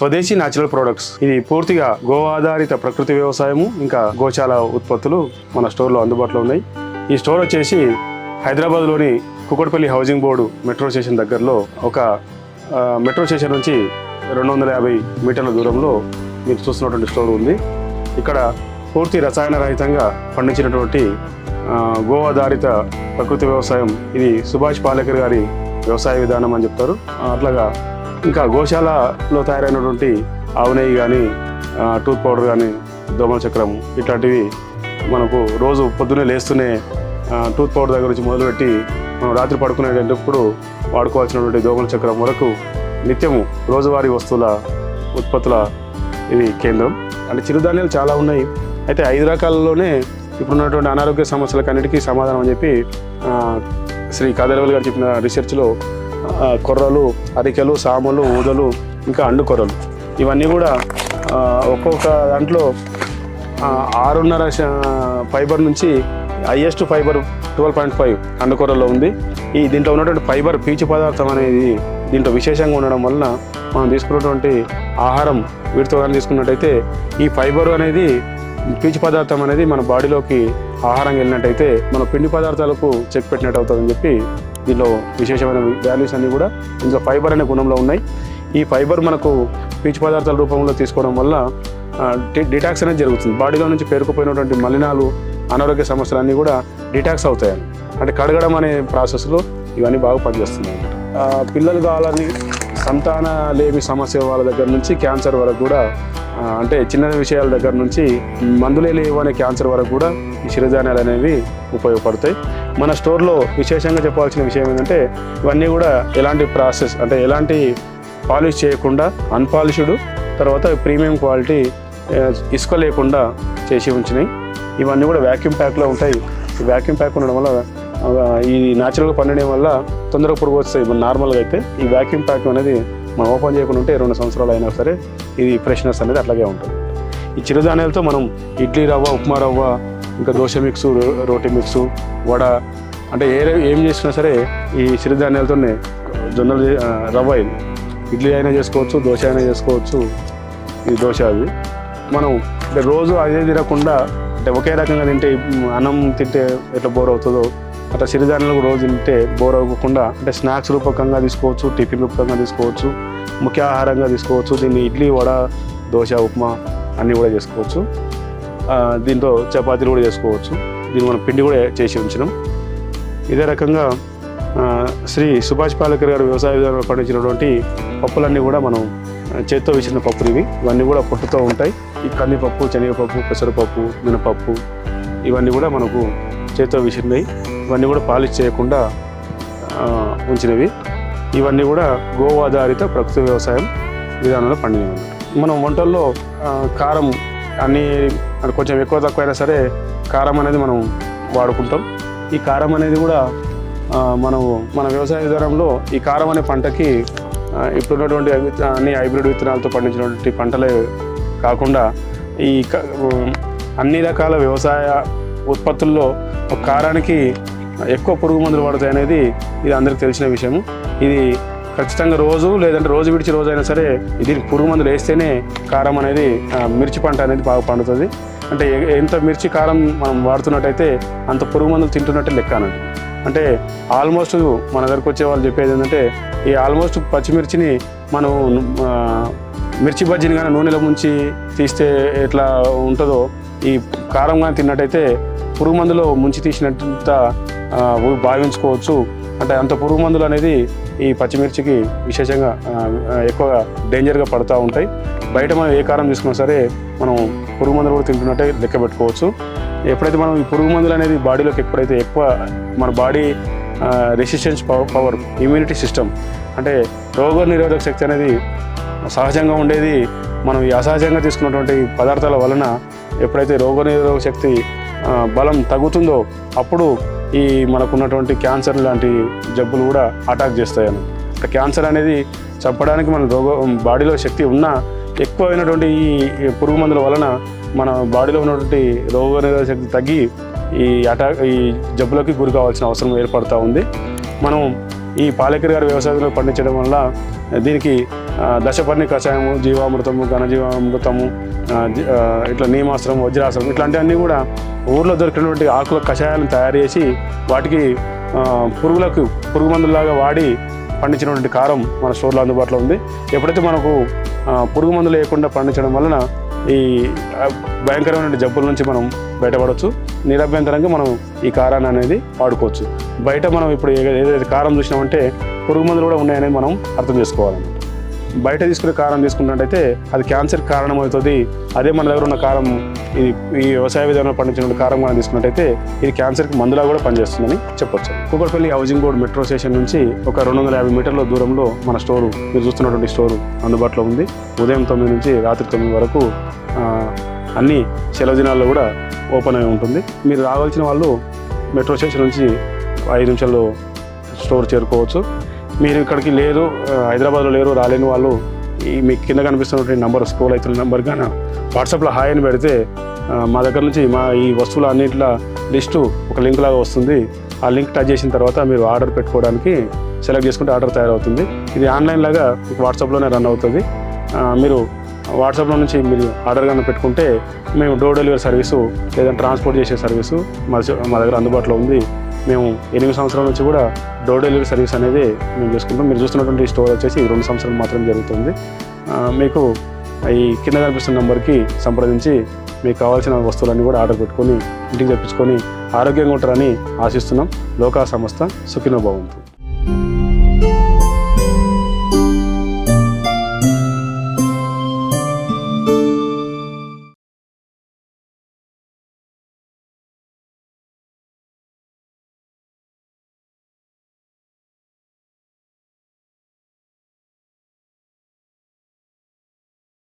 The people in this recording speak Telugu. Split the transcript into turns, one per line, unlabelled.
స్వదేశీ న్యాచురల్ ప్రొడక్ట్స్ ఇది పూర్తిగా గో ఆధారిత ప్రకృతి వ్యవసాయము ఇంకా గోశాల ఉత్పత్తులు మన స్టోర్లో అందుబాటులో ఉన్నాయి. ఈ స్టోర్ వచ్చేసి హైదరాబాద్లోని Kukatpally housing board metro station దగ్గరలో ఒక మెట్రో స్టేషన్ నుంచి రెండు వందల యాభై మీటర్ల దూరంలో మీరు చూస్తున్నటువంటి స్టోర్ ఉంది. ఇక్కడ పూర్తి రసాయన రహితంగా పండించినటువంటి గో ఆధారిత ప్రకృతి వ్యవసాయం. ఇది సుభాష్ పాలేకర్ గారి వ్యవసాయ విధానం అని చెప్తారు. అట్లాగా ఇంకా గోశాలలో తయారైనటువంటి ఆవు నెయ్యి కానీ టూత్ పౌడర్ కానీ దోమల చక్రం ఇట్లాంటివి మనకు రోజు పొద్దున్నే లేస్తూనే టూత్ పౌడర్ దగ్గర నుంచి మొదలుపెట్టి మనం రాత్రి పడుకునేటప్పుడు వాడుకోవాల్సినటువంటి దోమల చక్రం వరకు నిత్యము రోజువారీ వస్తువుల ఉత్పత్తుల ఇది కేంద్రం. అంటే చిరుధాన్యాలు చాలా ఉన్నాయి. అయితే ఐదు రకాలలోనే ఇప్పుడున్నటువంటి అనారోగ్య సమస్యలకు అన్నిటికీ సమాధానం అని చెప్పి శ్రీ కాదరవల్ గారు చెప్పిన రీసెర్చ్లో కొర్రలు అరికెలు సాములు ఊదలు ఇంకా అండు కొర్రలు. ఇవన్నీ కూడా ఒక్కొక్క దాంట్లో ఆరున్నర ఫైబర్ నుంచి highest fiber twelve point five అండుకొరలో ఉంది. ఈ దీంట్లో ఉన్నటువంటి ఫైబర్ పీచు పదార్థం అనేది దీంట్లో విశేషంగా ఉండడం వలన మనం తీసుకున్నటువంటి ఆహారం వీటితో కానీ తీసుకున్నట్టయితే ఈ ఫైబర్ అనేది పీచు పదార్థం అనేది మన బాడీలోకి ఆహారం వెళ్ళినట్టయితే మన పిండి పదార్థాలకు చెక్ పెట్టినట్టు అవుతుందని చెప్పి దీనిలో విశేషమైన వాల్యూస్ అన్నీ కూడా ఇందులో ఫైబర్ అనే గుణంలో ఉన్నాయి. ఈ ఫైబర్ మనకు పీచు పదార్థాల రూపంలో తీసుకోవడం వల్ల డిటాక్స్ అనేది జరుగుతుంది. బాడీలో నుంచి పేరుకుపోయినటువంటి మలినాలు అనారోగ్య సమస్యలు అన్నీ కూడా డిటాక్స్ అవుతాయి. అంటే కడగడం అనే ప్రాసెస్లో ఇవన్నీ బాగా పనిచేస్తున్నాయి. పిల్లలు కావాలని సంతాన లేమి సమస్య వాళ్ళ దగ్గర నుంచి క్యాన్సర్ వరకు కూడా అంటే చిన్న విషయాల దగ్గర నుంచి మందులే లేవు అనే క్యాన్సర్ వరకు కూడా ఈ చిరుధాన్యాలు అనేవి ఉపయోగపడతాయి. మన స్టోర్లో విశేషంగా చెప్పాల్సిన విషయం ఏంటంటే ఇవన్నీ కూడా ఎలాంటి ప్రాసెస్ అంటే ఎలాంటి పాలిష్ చేయకుండా అన్పాలిష్డ్ తర్వాత ప్రీమియం క్వాలిటీ ఇసుక లేకుండా చేసి ఉంచినాయి ఇవన్నీ కూడా వ్యాక్యూమ్ ప్యాక్లో ఉంటాయి. ఈ వ్యాక్యూమ్ ప్యాక్ ఉండడం వల్ల ఈ న్యాచురల్గా పండడం వల్ల తొందరగా పురుగు వస్తాయి మన నార్మల్గా అయితే ఈ వ్యాక్యూమ్ ప్యాక్ అనేది మనం ఓపెన్ చేయకుండా ఉంటే రెండు సంవత్సరాలు అయినా సరే ఇది ఫ్రెష్నెస్ అనేది అట్లాగే ఉంటుంది. ఈ చిరుధాన్యాలతో మనం ఇడ్లీ రవ్వ ఉప్మా రవ్వ ఇంకా దోశ మిక్స్ రో- రోటీ మిక్స్ వడ అంటే ఏ ఏం చేసినా సరే ఈ చిరుధాన్యాలతోనే జొన్నలు రవ్వ ఇది ఇడ్లీ అయినా చేసుకోవచ్చు దోశ అయినా చేసుకోవచ్చు ఈ దోశ అది. మనం అంటే రోజు అదే తినకుండా అంటే ఒకే రకంగా తింటే అన్నం తింటే ఎట్లా బోర్ అవుతుందో అట్లా సిరిధాన్యాలు రోజు తింటే బోర్ అవ్వకుండా అంటే స్నాక్స్ రూపకంగా తీసుకోవచ్చు టిఫిన్ రూపకంగా తీసుకోవచ్చు ముఖ్య ఆహారంగా తీసుకోవచ్చు దీన్ని ఇడ్లీ వడ దోశ ఉప్మా అన్నీ కూడా చేసుకోవచ్చు. దీంతో చపాతీలు కూడా చేసుకోవచ్చు. దీన్ని మనం పిండి కూడా చేసి ఉంచినాం. ఇదే రకంగా శ్రీ సుభాష్ పాలేకర్ గారు వ్యవసాయ విధానంలో పండించినటువంటి పప్పులన్నీ కూడా మనం చేత్తో వేసిన పప్పులు ఇవి. ఇవన్నీ కూడా పొట్టుతో ఉంటాయి. ఈ కందిపప్పు శనగపప్పు పెసరపప్పు మినపప్పు ఇవన్నీ కూడా మనకు చేత్తో వేసినవి. ఇవన్నీ కూడా పాలిష్ చేయకుండా ఉంచినవి. ఇవన్నీ కూడా గోవాధారిత ఆధారిత ప్రకృతి వ్యవసాయం విధానంలో పండినవి. మనం వంటల్లో కారం అన్ని అది కొంచెం ఎక్కువ తక్కువ అయినా సరే కారం అనేది మనం వాడుకుంటాం. ఈ కారం అనేది కూడా మనం మన వ్యవసాయ విధానంలో ఈ కారం అనే పంటకి ఇప్పుడున్నటువంటి అన్ని హైబ్రిడ్ విత్తనాలతో పండించినటువంటి పంటలే కాకుండా ఈ క- అన్ని రకాల వ్యవసాయ ఉత్పత్తుల్లో ఒక కారానికి ఎక్కువ పురుగు మందులు పడతాయి అనేది ఇది అందరికీ తెలిసిన విషయం ఇది ఖచ్చితంగా రోజు లేదంటే రోజు విడిచి రోజు అయినా సరే దీనికి పురుగు మందులు వేస్తేనే కారం అనేది మిర్చి పంట అనేది బాగా పండుతుంది. అంటే ఎంత మిర్చి కారం మనం వాడుతున్నట్టయితే అంత పురుగు మందులు తింటున్నట్టే లెక్క అన్నట్టు అంటే ఆల్మోస్ట్ మన దగ్గరకు వచ్చే వాళ్ళు చెప్పేది ఏంటంటే ఈ ఆల్మోస్ట్ పచ్చిమిర్చిని మనం మిర్చి బజ్జీని కానీ నూనెలో ముంచి తీస్తే ఎట్లా ఉంటుందో ఈ కారం కానీ తిన్నట్టయితే పురుగు మందులో ముంచి తీసినంత భావించుకోవచ్చు. అంటే అంత పురుగు మందులు అనేది ఈ పచ్చిమిర్చికి విశేషంగా ఎక్కువగా డేంజర్గా పడుతూ ఉంటాయి. బయట మనం ఏ కారం తీసుకున్నా సరే మనం పురుగు మందులు కూడా తింటున్నట్టే లెక్క పెట్టుకోవచ్చు. ఎప్పుడైతే మనం ఈ పురుగు మందులు అనేది బాడీలోకి ఎప్పుడైతే ఎక్కువ మన body resistance power immunity system అంటే రోగ నిరోధక శక్తి అనేది సహజంగా ఉండేది. మనం ఈ అసహజంగా తీసుకున్నటువంటి పదార్థాల వలన ఎప్పుడైతే రోగనిరోధక శక్తి బలం తగ్గుతుందో అప్పుడు ఈ మనకున్నటువంటి క్యాన్సర్ లాంటి జబ్బులు కూడా అటాక్ చేస్తాయని. క్యాన్సర్ అనేది చంపడానికి మన రోగ బాడీలో శక్తి ఉన్నా ఎక్కువైనటువంటి ఈ ఈ పురుగు మందుల వలన మన బాడీలో ఉన్నటువంటి రోగనిరోధక శక్తి తగ్గి ఈ అటాక్ ఈ జబ్బులకి గురి కావాల్సిన అవసరం ఏర్పడుతూ ఉంది. మనం ఈ పాలేకర్ గారి వ్యవసాయంలో పండించడం వల్ల దీనికి దశపర్ణి కషాయము జీవామృతము ఘనజీవామృతము ఇట్లా నీమాశ్రం వజ్రాశ్రం ఇట్లాంటివన్నీ కూడా ఊర్లో దొరికినటువంటి ఆకుల కషాయాలను తయారు చేసి వాటికి పురుగులకు పురుగు మందులాగా వాడి పండించినటువంటి కారం మన స్టోర్లో అందుబాటులో ఉంది. ఎప్పుడైతే మనకు పురుగు మందులు లేకుండా పండించడం వలన ఈ భయంకరమైన జబ్బుల నుంచి మనం బయటపడవచ్చు. నిరభ్యంతరంగా మనం ఈ కారాన్ని అనేది వాడుకోవచ్చు. బయట మనం ఇప్పుడు ఏదైతే కారం చూసినామంటే పురుగు మందులు కూడా ఉన్నాయనేది మనం అర్థం చేసుకోవాలన్నమాట. బయట తీసుకునే కారం తీసుకున్నట్టయితే అది క్యాన్సర్ కారణం అవుతుంది అదే మన దగ్గర ఉన్న కారం ఈ ఈ వ్యవసాయ విధానంలో పండించిన కారం మనం తీసుకున్నట్టయితే ఇది క్యాన్సర్కి మందులా కూడా పనిచేస్తుందని చెప్పొచ్చు. Kukatpally housing board metro station నుంచి ఒక రెండు వందల యాభై మీటర్ల దూరంలో మన స్టోరు మీరు చూస్తున్నటువంటి స్టోరు అందుబాటులో ఉంది. ఉదయం తొమ్మిది నుంచి రాత్రి తొమ్మిది వరకు అన్ని సెలవు దినాల్లో కూడా ఓపెన్ అయి ఉంటుంది. మీరు రావాల్సిన వాళ్ళు మెట్రో స్టేషన్ నుంచి ఐదు నిమిషాల్లో స్టోర్ చేరుకోవచ్చు. మీరు ఇక్కడికి లేరు హైదరాబాద్లో లేరు రాలేని వాళ్ళు ఈ మీకు కింద కనిపిస్తున్నటువంటి నంబర్ స్క్రోల్ అవుతున్న నెంబర్ కానీ వాట్సాప్లో హాయ్ అని పెడితే మా దగ్గర నుంచి మా ఈ వస్తువుల అన్నింటిల లిస్టు ఒక లింక్ లాగా వస్తుంది. ఆ లింక్ టచ్ చేసిన తర్వాత మీరు ఆర్డర్ పెట్టుకోవడానికి సెలెక్ట్ చేసుకుంటే ఆర్డర్ తయారవుతుంది. ఇది ఆన్లైన్ లాగా మీకు వాట్సాప్లోనే రన్ అవుతుంది. మీరు వాట్సాప్లో నుంచి మీరు ఆర్డర్ కన్నా పెట్టుకుంటే మేము డోర్ డెలివరీ సర్వీసు లేదా ట్రాన్స్పోర్ట్ చేసే సర్వీసు మా మా దగ్గర అందుబాటులో ఉంది. మేము ఎనిమిది సంవత్సరాల నుంచి కూడా డోర్ డెలివరీ సర్వీస్ అనేది మేము చేసుకుంటాం. మీరు చూస్తున్నటువంటి స్టోర్ వచ్చేసి రెండు సంవత్సరాలు మాత్రం జరుగుతుంది. మీకు ఈ కింద కనిపిస్తున్న నెంబర్కి సంప్రదించి మీకు కావాల్సిన వస్తువులన్నీ కూడా ఆర్డర్ పెట్టుకొని ఇంటికి తెప్పించుకొని ఆరోగ్యంగా ఉంటారని ఆశిస్తున్నాం. లోకా సంస్థ సుఖినో భవంతు.